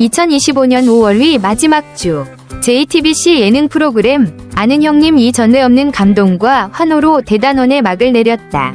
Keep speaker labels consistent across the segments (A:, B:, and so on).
A: 2025년 5월위 마지막 주 JTBC 예능 프로그램 아는 형님 이 전례 없는 감동과 환호로 대단원의 막을 내렸다.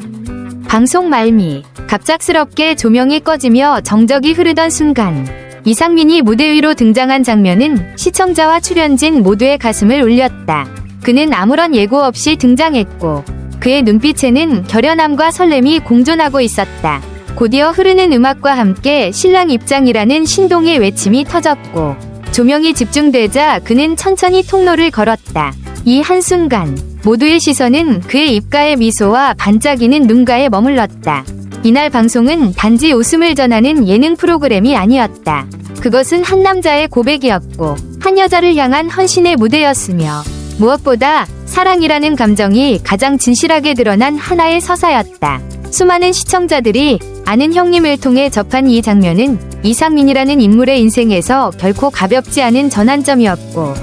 A: 방송 말미 갑작스럽게 조명이 꺼지며 정적이 흐르던 순간 이상민이 무대 위로 등장한 장면은 시청자와 출연진 모두의 가슴을 울렸다. 그는 아무런 예고 없이 등장했고 그의 눈빛에는 결연함과 설렘이 공존하고 있었다. 곧이어 흐르는 음악과 함께 신랑 입장이라는 신동의 외침이 터졌고 조명이 집중되자 그는 천천히 통로를 걸었다. 이 한순간 모두의 시선은 그의 입가의 미소와 반짝이는 눈가에 머물렀다. 이날 방송은 단지 웃음을 전하는 예능 프로그램이 아니었다. 그것은 한 남자의 고백이었고 한 여자를 향한 헌신의 무대였으며 무엇보다 사랑이라는 감정이 가장 진실하게 드러난 하나의 서사였다. 수많은 시청자들이 아는 형님을 통해 접한 이 장면은 이상민이라는 인물의 인생에서 결코 가볍지 않은 전환점이었고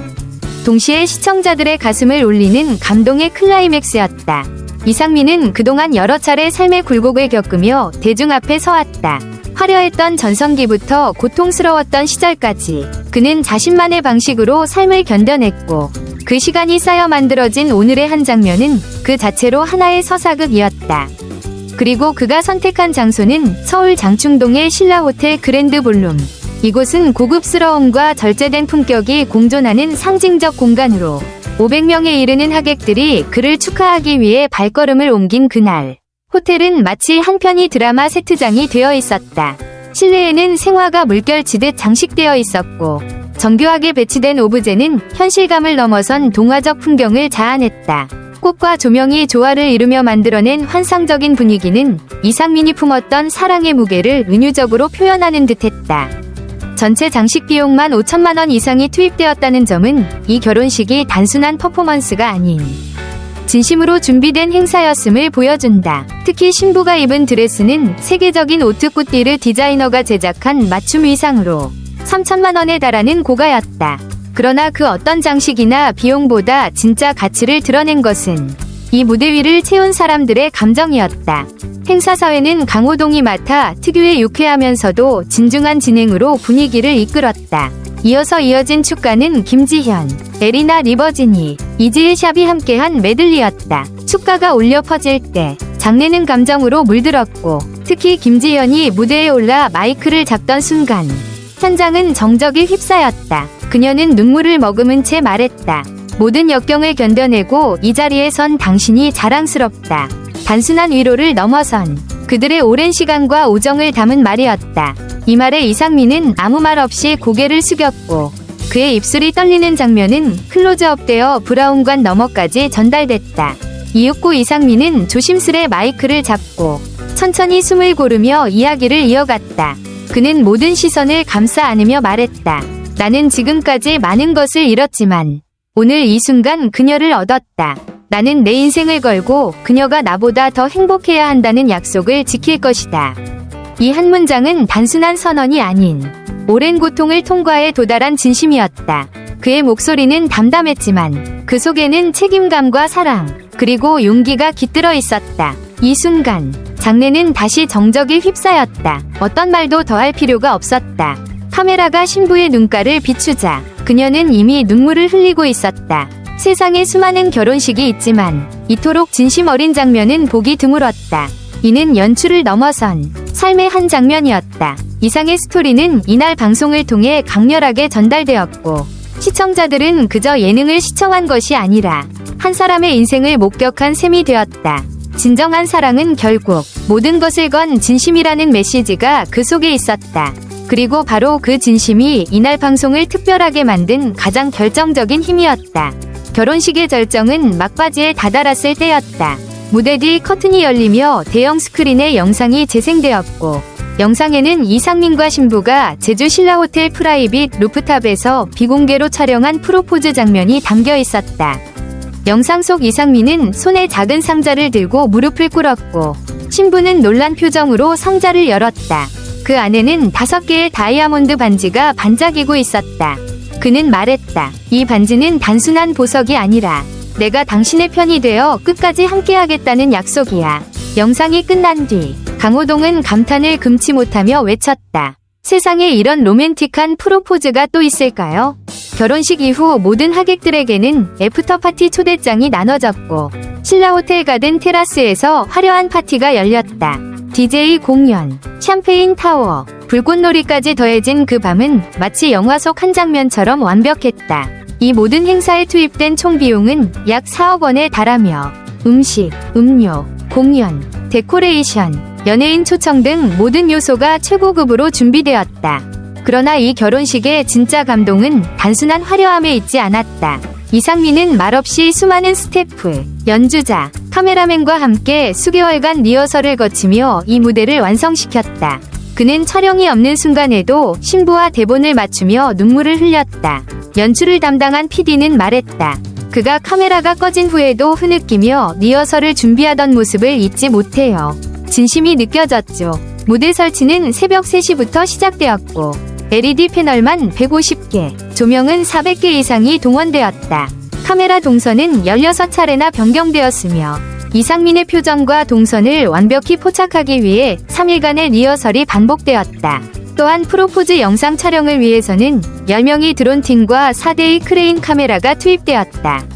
A: 동시에 시청자들의 가슴을 울리는 감동의 클라이맥스였다. 이상민은 그동안 여러 차례 삶의 굴곡을 겪으며 대중 앞에 서왔다. 화려했던 전성기부터 고통스러웠던 시절까지 그는 자신만의 방식으로 삶을 견뎌냈고 그 시간이 쌓여 만들어진 오늘의 한 장면은 그 자체로 하나의 서사극이었다. 그리고 그가 선택한 장소는 서울 장충동의 신라호텔 그랜드 볼룸. 이곳은 고급스러움과 절제된 품격이 공존하는 상징적 공간으로 500명에 이르는 하객들이 그를 축하하기 위해 발걸음을 옮긴 그날. 호텔은 마치 한 편의 드라마 세트장이 되어 있었다. 실내에는 생화가 물결치듯 장식되어 있었고 정교하게 배치된 오브제는 현실감을 넘어선 동화적 풍경을 자아냈다. 꽃과 조명이 조화를 이루며 만들어낸 환상적인 분위기는 이상민이 품었던 사랑의 무게를 은유적으로 표현하는 듯했다. 전체 장식 비용만 5천만 원 이상이 투입되었다는 점은 이 결혼식이 단순한 퍼포먼스가 아닌 진심으로 준비된 행사였음을 보여준다. 특히 신부가 입은 드레스는 세계적인 오트쿠띠르 디자이너가 제작한 맞춤 의상으로 3천만 원에 달하는 고가였다. 그러나 그 어떤 장식이나 비용보다 진짜 가치를 드러낸 것은 이 무대 위를 채운 사람들의 감정이었다. 행사사회는 강호동이 맡아 특유의 유쾌하면서도 진중한 진행으로 분위기를 이끌었다. 이어서 이어진 축가는 김지현, 에리나 리버지니, 이지혜 샵이 함께한 메들리였다. 축가가 울려 퍼질 때 장내는 감정으로 물들었고 특히 김지현이 무대에 올라 마이크를 잡던 순간 현장은 정적이 휩싸였다. 그녀는 눈물을 머금은 채 말했다. 모든 역경을 견뎌내고 이 자리에 선 당신이 자랑스럽다. 단순한 위로를 넘어선 그들의 오랜 시간과 우정을 담은 말이었다. 이 말에 이상민은 아무 말 없이 고개를 숙였고 그의 입술이 떨리는 장면은 클로즈업되어 브라운관 너머까지 전달됐다. 이윽고 이상민은 조심스레 마이크를 잡고 천천히 숨을 고르며 이야기를 이어갔다. 그는 모든 시선을 감싸 안으며 말했다. 나는 지금까지 많은 것을 잃었지만 오늘 이 순간 그녀를 얻었다. 나는 내 인생을 걸고 그녀가 나보다 더 행복해야 한다는 약속을 지킬 것이다. 이 한 문장은 단순한 선언이 아닌 오랜 고통을 통과해 도달한 진심이었다. 그의 목소리는 담담했지만 그 속에는 책임감과 사랑 그리고 용기가 깃들어 있었다. 이 순간 장례는 다시 정적이 휩싸였다. 어떤 말도 더할 필요가 없었다. 카메라가 신부의 눈가를 비추자 그녀는 이미 눈물을 흘리고 있었다. 세상에 수많은 결혼식이 있지만 이토록 진심 어린 장면은 보기 드물었다. 이는 연출을 넘어선 삶의 한 장면이었다. 이상의 스토리는 이날 방송을 통해 강렬하게 전달되었고 시청자들은 그저 예능을 시청한 것이 아니라 한 사람의 인생을 목격한 셈이 되었다. 진정한 사랑은 결국 모든 것을 건 진심이라는 메시지가 그 속에 있었다. 그리고 바로 그 진심이 이날 방송을 특별하게 만든 가장 결정적인 힘이었다. 결혼식의 절정은 막바지에 다다랐을 때였다. 무대 뒤 커튼이 열리며 대형 스크린에 영상이 재생되었고 영상에는 이상민과 신부가 제주 신라호텔 프라이빗 루프탑에서 비공개로 촬영한 프로포즈 장면이 담겨 있었다. 영상 속 이상민은 손에 작은 상자를 들고 무릎을 꿇었고 신부는 놀란 표정으로 상자를 열었다. 그 안에는 다섯 개의 다이아몬드 반지가 반짝이고 있었다. 그는 말했다. 이 반지는 단순한 보석이 아니라 내가 당신의 편이 되어 끝까지 함께하겠다는 약속이야. 영상이 끝난 뒤 강호동은 감탄을 금치 못하며 외쳤다. 세상에 이런 로맨틱한 프로포즈가 또 있을까요? 결혼식 이후 모든 하객들에게는 애프터 파티 초대장이 나눠졌고 신라 호텔 가든 테라스에서 화려한 파티가 열렸다. DJ 공연, 샴페인 타워, 불꽃놀이까지 더해진 그 밤은 마치 영화 속 한 장면처럼 완벽했다. 이 모든 행사에 투입된 총 비용은 약 4억 원에 달하며 음식, 음료, 공연, 데코레이션, 연예인 초청 등 모든 요소가 최고급으로 준비되었다. 그러나 이 결혼식의 진짜 감동은 단순한 화려함에 있지 않았다. 이상민은 말없이 수많은 스태프, 연주자, 카메라맨과 함께 수개월간 리허설을 거치며 이 무대를 완성시켰다. 그는 촬영이 없는 순간에도 신부와 대본을 맞추며 눈물을 흘렸다. 연출을 담당한 PD는 말했다. 그가 카메라가 꺼진 후에도 흐느끼며 리허설을 준비하던 모습을 잊지 못해요. 진심이 느껴졌죠. 무대 설치는 새벽 3시부터 시작되었고, LED 패널만 150개, 조명은 400개 이상이 동원되었다. 카메라 동선은 16차례나 변경되었으며, 이상민의 표정과 동선을 완벽히 포착하기 위해 3일간의 리허설이 반복되었다. 또한 프로포즈 영상 촬영을 위해서는 10명의 드론팀과 4대의 크레인 카메라가 투입되었다.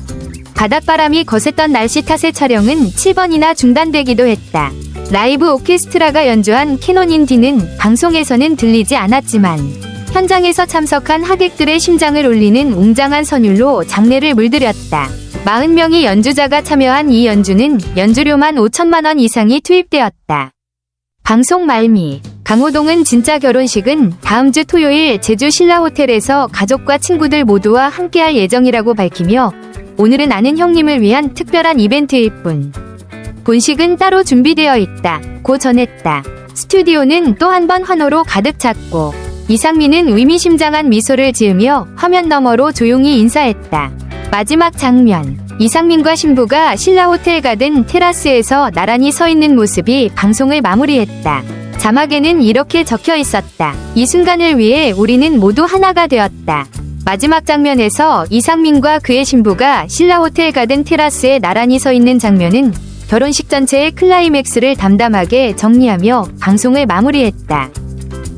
A: 바닷바람이 거셌던 날씨 탓에 촬영은 7번이나 중단되기도 했다. 라이브 오케스트라가 연주한 캐논인 D는 방송에서는 들리지 않았지만 현장에서 참석한 하객들의 심장을 울리는 웅장한 선율로 장례를 물들였다. 40명의 연주자가 참여한 이 연주는 연주료만 5천만 원 이상이 투입되었다. 방송 말미 강호동은 진짜 결혼식은 다음 주 토요일 제주 신라 호텔에서 가족과 친구들 모두와 함께할 예정이라고 밝히며 오늘은 아는 형님을 위한 특별한 이벤트일 뿐. 본식은 따로 준비되어 있다. 고 전했다. 스튜디오는 또 한 번 환호로 가득 찼고 이상민은 의미심장한 미소를 지으며 화면 너머로 조용히 인사했다. 마지막 장면. 이상민과 신부가 신라 호텔 가든 테라스에서 나란히 서 있는 모습이 방송을 마무리했다. 자막에는 이렇게 적혀 있었다. 이 순간을 위해 우리는 모두 하나가 되었다. 마지막 장면에서 이상민과 그의 신부가 신라 호텔 가든 테라스에 나란히 서 있는 장면은 결혼식 전체의 클라이맥스를 담담하게 정리하며 방송을 마무리했다.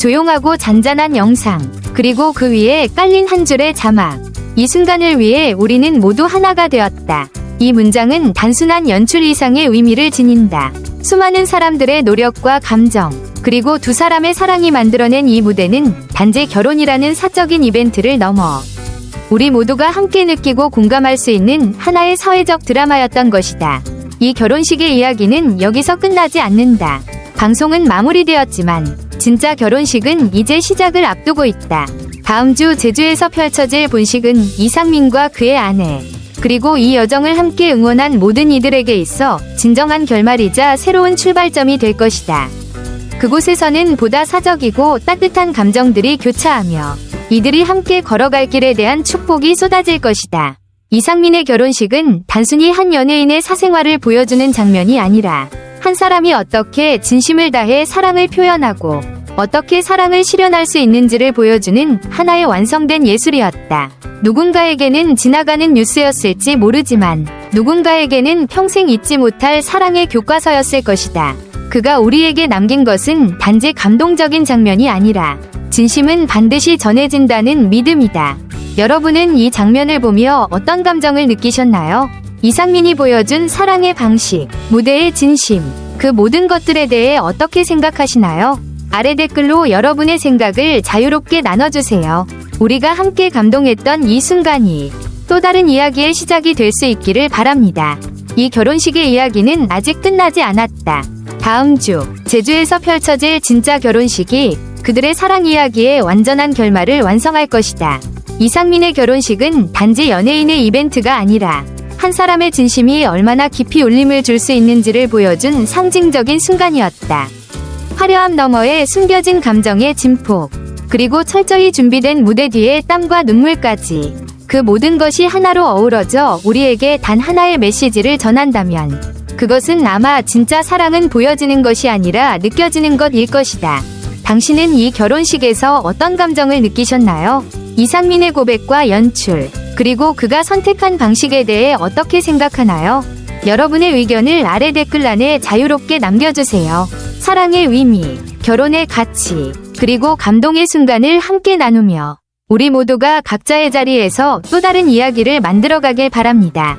A: 조용하고 잔잔한 영상, 그리고 그 위에 깔린 한 줄의 자막. 이 순간을 위해 우리는 모두 하나가 되었다. 이 문장은 단순한 연출 이상의 의미를 지닌다. 수많은 사람들의 노력과 감정, 그리고 두 사람의 사랑이 만들어낸 이 무대는 단지 결혼이라는 사적인 이벤트를 넘어 우리 모두가 함께 느끼고 공감할 수 있는 하나의 사회적 드라마였던 것이다. 이 결혼식의 이야기는 여기서 끝나지 않는다. 방송은 마무리되었지만 진짜 결혼식은 이제 시작을 앞두고 있다. 다음 주 제주에서 펼쳐질 본식은 이상민과 그의 아내, 그리고 이 여정을 함께 응원한 모든 이들에게 있어 진정한 결말이자 새로운 출발점이 될 것이다. 그곳에서는 보다 사적이고 따뜻한 감정들이 교차하며 이들이 함께 걸어갈 길에 대한 축복이 쏟아질 것이다. 이상민의 결혼식은 단순히 한 연예인의 사생활을 보여주는 장면이 아니라 한 사람이 어떻게 진심을 다해 사랑을 표현하고 어떻게 사랑을 실현할 수 있는지를 보여주는 하나의 완성된 예술이었다. 누군가에게는 지나가는 뉴스였을지 모르지만 누군가에게는 평생 잊지 못할 사랑의 교과서였을 것이다. 그가 우리에게 남긴 것은 단지 감동적인 장면이 아니라 진심은 반드시 전해진다는 믿음이다. 여러분은 이 장면을 보며 어떤 감정을 느끼셨나요? 이상민이 보여준 사랑의 방식, 무대의 진심, 그 모든 것들에 대해 어떻게 생각하시나요? 아래 댓글로 여러분의 생각을 자유롭게 나눠주세요. 우리가 함께 감동했던 이 순간이 또 다른 이야기의 시작이 될 수 있기를 바랍니다. 이 결혼식의 이야기는 아직 끝나지 않았다. 다음 주 제주에서 펼쳐질 진짜 결혼식이 그들의 사랑 이야기의 완전한 결말을 완성할 것이다. 이상민의 결혼식은 단지 연예인의 이벤트가 아니라 한 사람의 진심이 얼마나 깊이 울림을 줄 수 있는지를 보여준 상징적인 순간이었다. 화려함 너머에 숨겨진 감정의 진폭, 그리고 철저히 준비된 무대 뒤의 땀과 눈물까지 그 모든 것이 하나로 어우러져 우리에게 단 하나의 메시지를 전한다면 그것은 아마 진짜 사랑은 보여지는 것이 아니라 느껴지는 것일 것이다. 당신은 이 결혼식에서 어떤 감정을 느끼셨나요? 이상민의 고백과 연출, 그리고 그가 선택한 방식에 대해 어떻게 생각하나요? 여러분의 의견을 아래 댓글란에 자유롭게 남겨주세요. 사랑의 의미, 결혼의 가치, 그리고 감동의 순간을 함께 나누며 우리 모두가 각자의 자리에서 또 다른 이야기를 만들어가길 바랍니다.